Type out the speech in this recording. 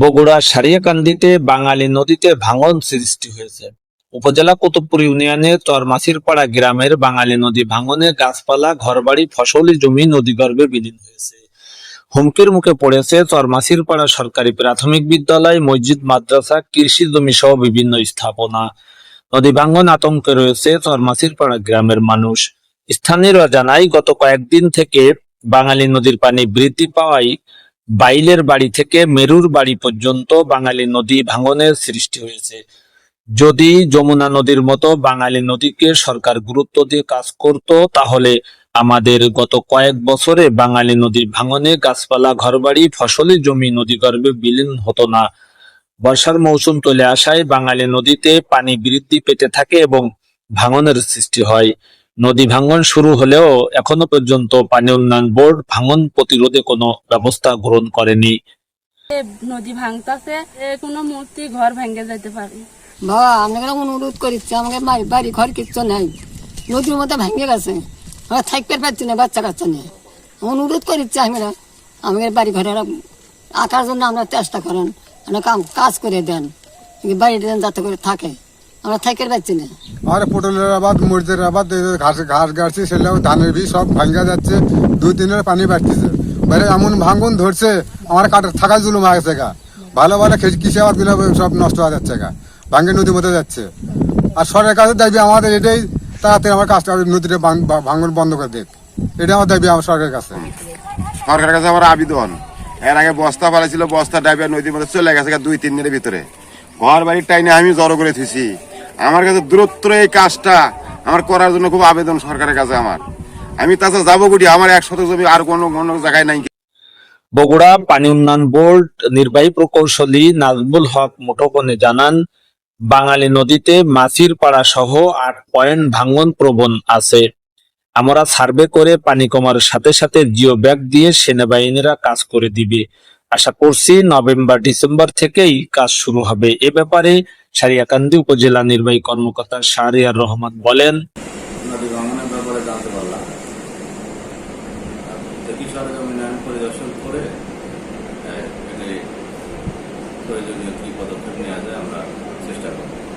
বগুড়া সারিয়াকান্দিতে বাঙালি নদীতে ভাঙন সৃষ্টি হয়েছে। উপজেলা কুতুবপুর ইউনিয়নের চরমাসিরপাড়া গ্রামের বাঙালি নদী ভাঙনে গাছপালা, ঘরবাড়ি, ফসলি জমি নদীগর্ভে বিলীন হয়েছে। হুমকির মুখে পড়েছে চরমাসিরপাড়া সরকারি প্রাথমিক বিদ্যালয়, মসজিদ, মাদ্রাসা, কৃষি জমি সহ বিভিন্ন স্থাপনা। নদী ভাঙন আতঙ্কে রয়েছে চরমাসিরপাড়া গ্রামের মানুষ। স্থানীয়রা জানায়, গত কয়েকদিন থেকে বাঙালি নদীর পানি বৃদ্ধি পাওয়ায় বাইলের বাড়ি থেকে মেরুর বাড়ি পর্যন্ত বাঙালি নদী ভাঙনের সৃষ্টি হয়েছে। যদি যমুনা নদীর মতো বাঙালি নদীকে সরকার গুরুত্ব দিয়ে কাজ করত, তাহলে আমাদের গত কয়েক বছরে বাঙালি নদীর ভাঙনে গাছপালা, ঘরবাড়ি, ফসলি জমি নদীগর্ভে বিলীন হতো না। বর্ষার মৌসুম চলে আসায় বাঙালি নদীতে পানি বৃদ্ধি পেতে থাকে এবং ভাঙনের সৃষ্টি হয়। নদী ভাঙন শুরু হলেও এখনও পর্যন্ত পানি উন্নয়ন বোর্ড ভাঙন প্রতিরোধে কোনো ব্যবস্থা গ্রহণ করেনি। নদী ভাঙতাছে এ কোনো মূর্তি ঘর ভেঙে যেতে পারে। বাবা আপনাকে অনুরোধ করিচ্ছি আমাকে বাড়ি বাড়ি ঘর কিচ্ছু নাই। নদীর মধ্যে ভেঙে গেছে। আমরা থাকতে পারছি না বাচ্চা কাচ্চা নিয়ে। অনুরোধ করিচ্ছি আমরা আমাদের বাড়ি ঘরে আঁকার জন্য আমরা চেষ্টা করেন আমরা কাম কাজ করে দেন। বাড়িটা যাতে করে থাকে। আমরা থাকতে পারছি না আর পটলের আবাদ মরিচের আবাদ যে ঘাস ঘাস গাড়ছি সেগুলো ধানের বীজ সব ভাঙ্গা যাচ্ছে দুই দিনের পানি বাড়তেছে। বাইরে এমন ভাঙ্গন ধরছে আমার কাটার থাকার জুলুম গেছে গা। ভালো ভালো কৃষি কৃষি আবাদগুলো সব নষ্ট হয়ে যাচ্ছে গা ভাঙ্গে নদীর মধ্যে যাচ্ছে। আর সরকারের কাছে দেখবি আমাদের এটাই তাড়াতাড়ি আমার কাজটা নদীটা ভাঙ- ভা- ভাঙন বন্ধ করে দেখ এটা আমার দেখবি আমার সরকারের কাছে। সরকারের কাছে আমার আবেদন। এর আগে বস্তা ফেলেছিল বস্তা ডাইবে নদীর মধ্যে চলে গেছে দুই তিন দিনের ভিতরে। ঘর বাড়ির টাইনে আমি জড়ো করে থুইছি। আমার কাছে দূরত্ব এই কাজটা আমার করার জন্য খুব আবেদন সরকারের কাছে আমার। আমি তাছাড়া যাব গুটি আমার এক শতক জমি আর কোনো কোনো জায়গায় নাই। বগুড়া পানি উন্নয়ন বোর্ড নির্বাহী প্রকৌশলী নাজমুল হক মুঠোফোনে জানান, বাঙালি নদীতে মাছির পাড়া সহ আট পয়েন্ট ভাঙন প্রবণ আছে। আমরা সার্ভে করে পানি কমার সাথে সাথে জিও ব্যাগ দিয়ে সেনাবাহিনীরা কাজ করে দিবে। আশা করছি নভেম্বর, ডিসেম্বর থেকেই কাজ শুরু হবে। এ ব্যাপারে সারিয়াকান্দি উপজেলা নির্বাহী কর্মকর্তা শাহরিয়ার রহমান বলেন পরিদর্শন করে প্রয়োজনীয় কি পদক্ষেপ নেওয়া যায় আমরা চেষ্টা করব।